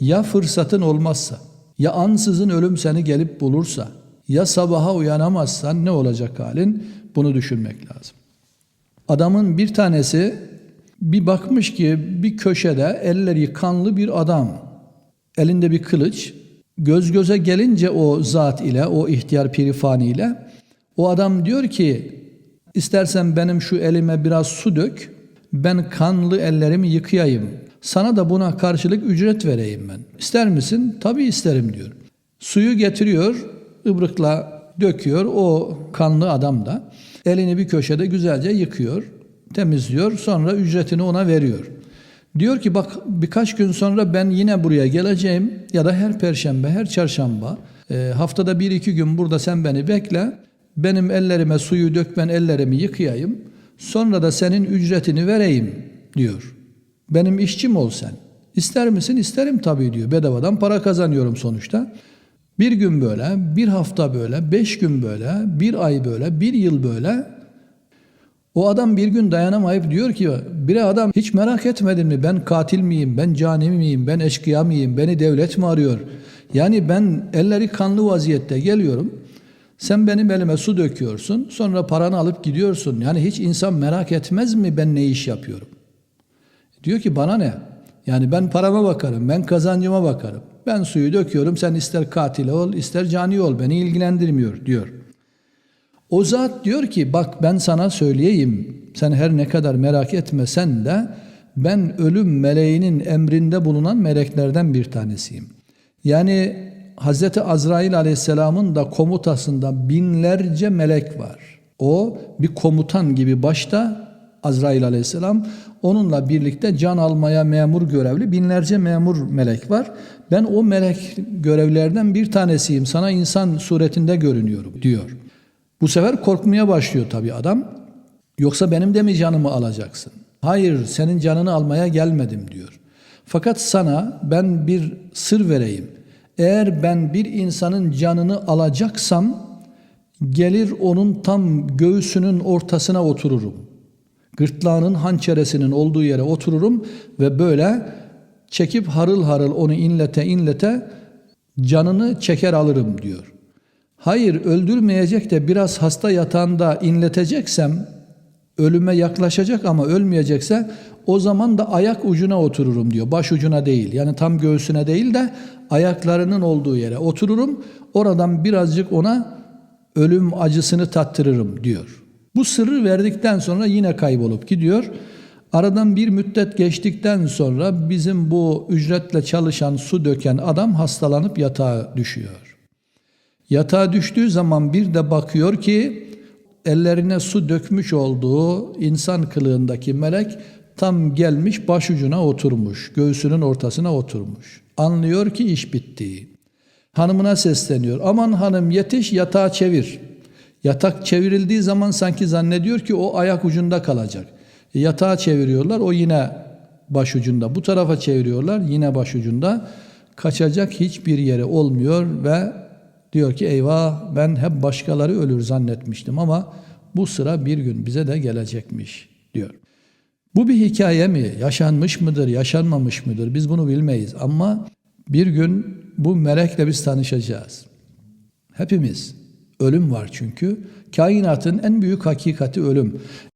ya fırsatın olmazsa, ya ansızın ölüm seni gelip bulursa, ya sabaha uyanamazsan ne olacak halin? Bunu düşünmek lazım. Adamın bir tanesi bir bakmış ki bir köşede elleri kanlı bir adam. Elinde bir kılıç. Göz göze gelince o zat ile, o ihtiyar pirifani ile o adam diyor ki istersen benim şu elime biraz su dök. Ben kanlı ellerimi yıkayayım. Sana da buna karşılık ücret vereyim ben. İster misin? Tabii isterim diyor. Suyu getiriyor, ıbrıkla döküyor o kanlı adam da. Elini bir köşede güzelce yıkıyor, temizliyor. Sonra ücretini ona veriyor. Diyor ki bak birkaç gün sonra ben yine buraya geleceğim ya da her perşembe, her çarşamba e, haftada bir iki gün burada sen beni bekle. Benim ellerime suyu dök ben ellerimi yıkayayım. Sonra da senin ücretini vereyim diyor. Benim işçim ol sen. İster misin? İsterim tabii diyor. Bedavadan para kazanıyorum sonuçta. Bir gün böyle, bir hafta böyle, beş gün böyle, bir ay böyle, bir yıl böyle. O adam bir gün dayanamayıp diyor ki bire adam hiç merak etmedin mi ben katil miyim, ben cani miyim, ben eşkıya mıyım, beni devlet mi arıyor? Yani ben elleri kanlı vaziyette geliyorum. Sen benim elime su döküyorsun, sonra paranı alıp gidiyorsun. Yani hiç insan merak etmez mi ben ne iş yapıyorum? Diyor ki bana ne? Yani ben parama bakarım, ben kazancıma bakarım. Ben suyu döküyorum, sen ister katil ol, ister cani ol, beni ilgilendirmiyor diyor. O zat diyor ki bak ben sana söyleyeyim, sen her ne kadar merak etmesen de ben ölüm meleğinin emrinde bulunan meleklerden bir tanesiyim. Yani Hazreti Azrail aleyhisselamın da komutasında binlerce melek var. O bir komutan gibi başta Azrail aleyhisselam onunla birlikte can almaya memur görevli binlerce memur melek var. Ben o melek görevlerden bir tanesiyim. Sana insan suretinde görünüyorum diyor. Bu sefer korkmaya başlıyor tabii adam. Yoksa benim de mi canımı alacaksın? Hayır, senin canını almaya gelmedim diyor. Fakat sana ben bir sır vereyim. Eğer ben bir insanın canını alacaksam gelir onun tam göğsünün ortasına otururum. Gırtlağının hançeresinin olduğu yere otururum ve böyle çekip harıl harıl onu inlete inlete canını çeker alırım diyor. Hayır öldürmeyecek de biraz hasta yatağında inleteceksem ölüme yaklaşacak ama ölmeyecekse o zaman da ayak ucuna otururum diyor. Baş ucuna değil yani tam göğsüne değil de ayaklarının olduğu yere otururum. Oradan birazcık ona ölüm acısını tattırırım diyor. Bu sırrı verdikten sonra yine kaybolup gidiyor. Aradan bir müddet geçtikten sonra bizim bu ücretle çalışan su döken adam hastalanıp yatağa düşüyor. Yatağa düştüğü zaman bir de bakıyor ki ellerine su dökmüş olduğu insan kılığındaki melek tam gelmiş başucuna oturmuş, göğsünün ortasına oturmuş. Anlıyor ki iş bitti. Hanımına sesleniyor. Aman hanım yetiş yatağı çevir. Yatak çevrildiği zaman sanki zannediyor ki o ayak ucunda kalacak. E, yatağı çeviriyorlar o yine başucunda. Bu tarafa çeviriyorlar yine başucunda. Kaçacak hiçbir yere olmuyor ve diyor ki eyvah ben hep başkaları ölür zannetmiştim ama bu sıra bir gün bize de gelecekmiş diyor. Bu bir hikaye mi? Yaşanmış mıdır, yaşanmamış mıdır? Biz bunu bilmeyiz ama bir gün bu melekle biz tanışacağız. Hepimiz. Ölüm var çünkü. Kainatın en büyük hakikati ölüm.